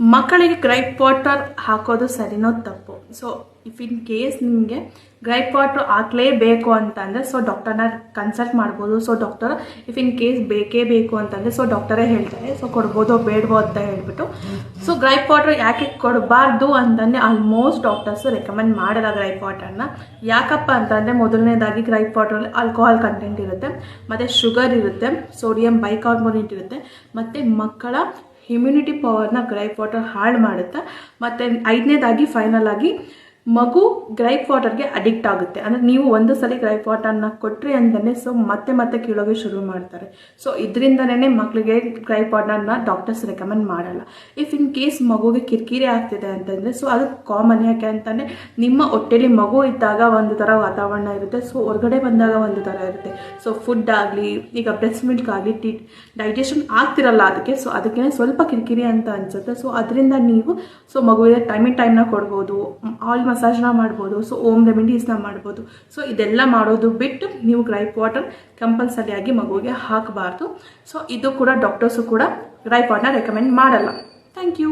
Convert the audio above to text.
ಮಕ್ಕಳಿಗೆ gripe water ಹಾಕೋದು ಸರಿನೋ ತಪ್ಪು. ಸೊ ಇಫ್ ಇನ್ ಕೇಸ್ ನಿಮಗೆ ಗ್ರೈಪ್ ವಾಟ್ರ್ ಹಾಕಲೇಬೇಕು ಅಂತಂದರೆ ಸೊ ಡಾಕ್ಟರ್ನ ಕನ್ಸಲ್ಟ್ ಮಾಡ್ಬೋದು. So doctor if in case ಬೇಕೇ ಬೇಕು ಅಂತಂದರೆ ಸೊ ಡಾಕ್ಟರೇ ಹೇಳ್ತಾರೆ. ಸೊ ಕೊಡ್ಬೋದು ಬೇಡವೋ ಅಂತ ಹೇಳ್ಬಿಟ್ಟು. ಸೊ ಗ್ರೈಪ್ ವಾಟರ್ ಯಾಕೆ ಕೊಡಬಾರ್ದು ಅಂತಂದರೆ ಆಲ್ಮೋಸ್ಟ್ ಡಾಕ್ಟರ್ಸು ರೆಕಮೆಂಡ್ ಮಾಡಲ್ಲ ಗ್ರೈಪ್ ವಾಟರ್ನ ಯಾಕಪ್ಪ ಅಂತಂದರೆ ಮೊದಲನೇದಾಗಿ ಗ್ರೈಪ್ ವಾಟ್ರಲ್ಲಿ ಆಲ್ಕೋಹಾಲ್ ಕಂಟೆಂಟ್ ಇರುತ್ತೆ. ಮತ್ತು ಶುಗರ್ ಇರುತ್ತೆ. ಸೋಡಿಯಂ ಬೈಕಾರ್ಬೋನೇಟ್ ಇರುತ್ತೆ. ಮತ್ತು ಮಕ್ಕಳ ಇಮ್ಯುನಿಟಿ ಪವರ್ನ ಗ್ರೈಪ್ ವಾಟರ್ ಹಾಳು ಮಾಡುತ್ತೆ. ಮತ್ತು ಐದನೇದಾಗಿ ಫೈನಲ್ ಆಗಿ ಮಗು ಗ್ರೈಪ್ ವಾಟರ್ಗೆ ಅಡಿಕ್ಟ್ ಆಗುತ್ತೆ. ಅಂದರೆ ನೀವು ಒಂದು ಸಲ ಗ್ರೈಪ್ ವಾಟರ್ನ ಕೊಟ್ಟರೆ ಅಂತಲೇ ಸೊ ಮತ್ತೆ ಮತ್ತೆ ಕೀಳೋಗೆ ಶುರು ಮಾಡ್ತಾರೆ. ಸೊ ಇದರಿಂದನೇ ಮಕ್ಕಳಿಗೆ ಗ್ರೈಪ್ ವಾಟರ್ನ ಡಾಕ್ಟರ್ಸ್ ರೆಕಮೆಂಡ್ ಮಾಡಲ್ಲ. ಇಫ್ ಇನ್ ಕೇಸ್ ಮಗುಗೆ ಕಿರಿಕಿರಿ ಆಗ್ತಿದೆ ಅಂತಂದರೆ ಸೊ ಅದು ಕಾಮನ್ ಯಾಕೆ ಅಂತಂದರೆ ನಿಮ್ಮ ಹೊಟ್ಟೆಲಿ ಮಗು ಇದ್ದಾಗ ಒಂದು ಥರ ವಾತಾವರಣ ಇರುತ್ತೆ. ಸೊ ಹೊರಗಡೆ ಬಂದಾಗ ಒಂದು ಥರ ಇರುತ್ತೆ. ಸೊ ಫುಡ್ ಆಗಲಿ, ಈಗ ಬ್ರೆಸ್ಟ್ ಮಿಲ್ಕ್ ಆಗಲಿ ಟಿ ಡೈಜೆಷನ್ ಆಗ್ತಿರಲ್ಲ ಅದಕ್ಕೆ. ಸೊ ಅದಕ್ಕೆ ಸ್ವಲ್ಪ ಕಿರಿಕಿರಿ ಅಂತ ಅನಿಸುತ್ತೆ. ಸೊ ಅದರಿಂದ ನೀವು ಸೊ ಮಗುವಿಗೆ ಟೈಮಿಂಗ್ ಟೈಮ್ನ ಕೊಡ್ಬೋದು. ಆಯಿಲ್ ಮಸಾಜ್ನ ಮಾಡ್ಬೋದು ಸೊ ಓಮ್ ರೆಮಿಡೀಸ್ನ ಮಾಡ್ಬೋದು. ಸೊ ಇದೆಲ್ಲ ಮಾಡೋದು ಬಿಟ್ಟು ನೀವು ಗ್ರೈಪ್ ವಾಟರ್ ಕಂಪಲ್ಸರಿಯಾಗಿ ಮಗುವಿಗೆ ಹಾಕಬಾರ್ದು. ಸೊ ಇದು ಕೂಡ ಡಾಕ್ಟರ್ಸು ಕೂಡ ಗ್ರೈಪ್ ವಾಟರ್ನ ರೆಕಮೆಂಡ್ ಮಾಡಲ್ಲ. Thank you